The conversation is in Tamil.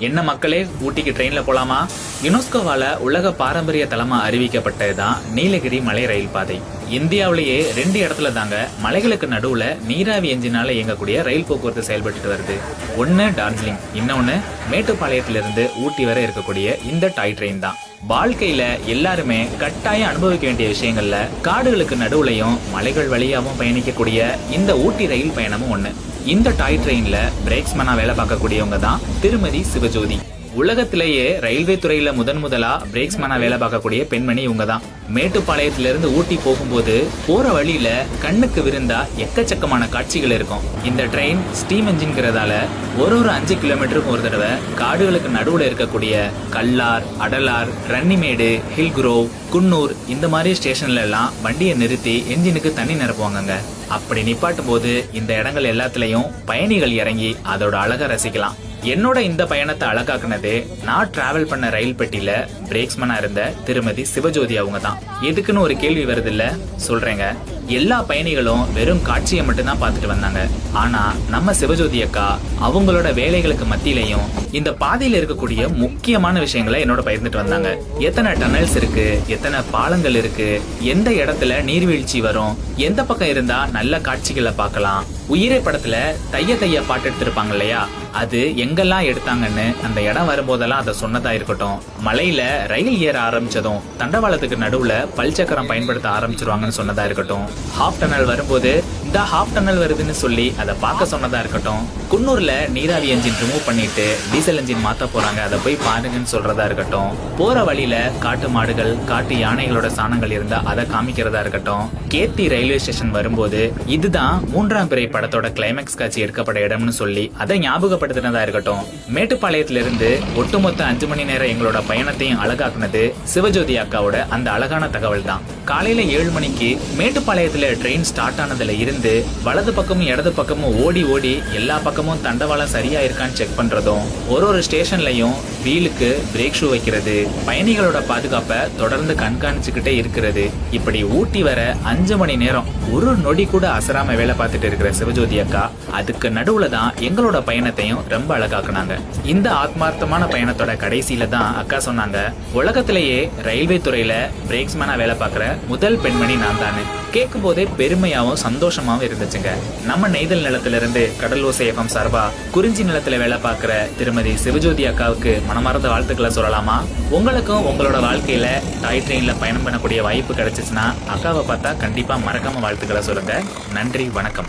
என்ன மக்களே ஊட்டிக்கு ட்ரெயின்ல போலாமா? யுனெஸ்கோவால உலக பாரம்பரிய தலமா அறிவிக்கப்பட்டதுதான் நீலகிரி மலை ரயில் பாதை. இந்தியாவிலேயே ரெண்டு இடத்துல தாங்க மலைகளுக்கு நடுவுல நீராவி எஞ்சினால இயங்கக்கூடிய ரயில் போக்குவரத்து செயல்பட்டு வருது. ஒன்னு டார்ஜிலிங் இன்னொன்னு மேட்டுப்பாளையத்திலிருந்து ஊட்டி வரை இருக்கக்கூடிய இந்த டாய் ட்ரெயின் தான். வாழ்க்கையில எல்லாருமே கட்டாயம் அனுபவிக்க வேண்டிய விஷயங்கள்ல காடுகளுக்கு நடுவுலையும் மலைகள் வழியாகவும் பயணிக்கக்கூடிய இந்த ஊட்டி ரயில் பயணமும் ஒண்ணு. இந்த டாய் ட்ரெயின்ல பிரேக்ஸ்மேனா வேலை பார்க்கக்கூடியவங்க தான் திருமதி சிவஜோதி. உலகத்திலேயே ரயில்வே துறையில முதன் முதலா பிரேக்ஸ்மேனா வேலை பார்க்கக்கூடிய பெண்மணி இவங்க தான் மேட்டுப்பாளையத்திலிருந்து ஊட்டி போகும்போது போற வழியில கண்ணுக்கு விருந்தா எக்கச்சக்கமான காட்சிகள் இருக்கும். இந்த ட்ரெயின் ஸ்டீம் என்ஜின்கிறதால ஒரு ஒரு அஞ்சு கிலோமீட்டருக்கு ஒரு தடவை காடுகளுக்கு நடுவுல இருக்கக்கூடிய கல்லார் அடலார் ரன்னிமேடு ஹில்குரோவ் குன்னூர் இந்த மாதிரி ஸ்டேஷன்ல எல்லாம் வண்டியை நிறுத்தி என்ஜினுக்கு தண்ணி நிரப்புவாங்கங்க. அப்படி நிப்பாட்டும் போது இந்த இடங்கள் எல்லாத்துலயும் பயணிகள் இறங்கி அதோட அழகை ரசிக்கலாம். என்னோட இந்த பயணத்தை அழகாக்குனது நான் டிராவல் பண்ண ரயில் பெட்டியில பிரேக்ஸ்மனா இருந்த திருமதி சிவஜோதி அவங்க தான் எதுக்குன்னு ஒரு கேள்வி வருது இல்ல சொல்றேங்க. எல்லா பயணிகளும் வெறும் காட்சியை மட்டும்தான் பார்த்துட்டு வந்தாங்க. ஆனா நம்ம சிவஜோதி அக்கா அவங்களோட வேலைகளுக்கு மத்தியிலையும் இந்த பாதையில இருக்கக்கூடிய முக்கியமான விஷயங்களை என்னோட பகிர்ந்துட்டு வந்தாங்க. எத்தனை டனல்ஸ் இருக்கு? எத்தனை பாலங்கள் இருக்கு? எந்த இடத்துல நீர்வீழ்ச்சி வரும்? எந்த பக்கம் இருந்தா நல்ல காட்சிகளை பார்க்கலாம்? உயிரை படத்துல தைய தைய பாட்டு எடுத்திருப்பாங்க இல்லையா? அது எங்கெல்லாம் எடுத்தாங்கன்னு அந்த இடம் வரும்போதெல்லாம் அதை சொன்னதா இருக்கட்டும். மலையில ரயில் ஏற ஆரம்பிச்சதும் தண்டவாளத்துக்கு நடுவுல பல்சக்கரம் பயன்படுத்த ஆரம்பிச்சிருவாங்கன்னு சொன்னதா இருக்கட்டும். ஹாஃப் டனல் வரும்போது கரெக்டா ஹாஃப் டன்னல் வருதுன்னு சொல்லி அதை பார்க்க சொன்னதா இருக்கட்டும். குன்னூர்ல நீராவி என்ஜின் ரிமூவ் பண்ணிட்டு டீசல் என்ஜின் மாத்த போறாங்க. அதை போய் பாருங்கன்னு சொல்றதா இருக்கட்டும். போற வழியில காட்டு மாடுகள் காட்டு யானைகளோட சாணங்கள் இருந்தா அதை காமிக்கிறதா இருக்கட்டும். கேத்தி ரயில்வே ஸ்டேஷன் வரும்போது இதுதான் மூன்றாம் பிறை படத்தோட கிளைமேக்ஸ் காட்சி எடுக்கப்பட்ட இடம்னு சொல்லி அதை ஞாபகப்படுத்தினதா இருக்கட்டும். மேட்டுப்பாளையத்துல இருந்து ஒட்டுமொத்த அஞ்சு மணி நேரம் எங்களோட பயணத்தையும் அழகாக்குனது சிவஜோதி அக்காவோட அந்த அழகான தகவல் தான் காலையில ஏழு மணிக்கு மேட்டுப்பாளையத்துல ட்ரெயின் ஸ்டார்ட் ஆனதுல இருந்து வலது பக்கமும் இடது பக்கமும் ஓடி ஓடி எல்லா பக்கமும் தண்டவாளம் சரியா இருக்கான்னு செக் பண்றதும் ஒரு ஒரு ஸ்டேஷன்லயும் வீலுக்கு பிரேக் ஷூ வைக்கிறது பயணிகளோட பாதுகாப்பை தொடர்ந்து கண்காணிச்சுக்கிட்டே இருக்கிறது. இப்படி ஊட்டி வர அஞ்சு மணி நேரம் ஒரு நொடி கூட அசராம வேலை பார்த்துட்டு இருக்கிற சிவஜோதி அக்கா அதுக்கு நடுவுல தான் எங்களோட பயணத்தையும் ரொம்ப அழகாக்குனாங்க. இந்த ஆத்மார்த்தமான பயணத்தோட கடைசியில தான் அக்கா சொன்னாங்க உலகத்திலேயே ரயில்வே துறையில பிரேக்ஸ்மேனா வேலை பார்க்குற முதல் பெண்மணி நான் தானே கேட்கும் போதே பெருமையாவும் சந்தோஷமாவும் இருந்துச்சுங்க. நம்ம நெய்தல் நிலத்துல இருந்து கடலோசை சார்பா குறிஞ்சி நிலத்துல வேலை பார்க்குற திருமதி சிவஜோதி அக்காவுக்கு மனமார்ந்த வாழ்த்துக்களை சொல்லலாமா? உங்களுக்கும் உங்களோட வாழ்க்கையில டாய் ட்ரெயின்ல பயணம் பண்ணக்கூடிய வாய்ப்பு கிடைச்சிச்சுன்னா அக்காவை பார்த்தா கண்டிப்பா மறக்காம வாழ்த்துக்களை சொல்லுங்க. நன்றி வணக்கம்.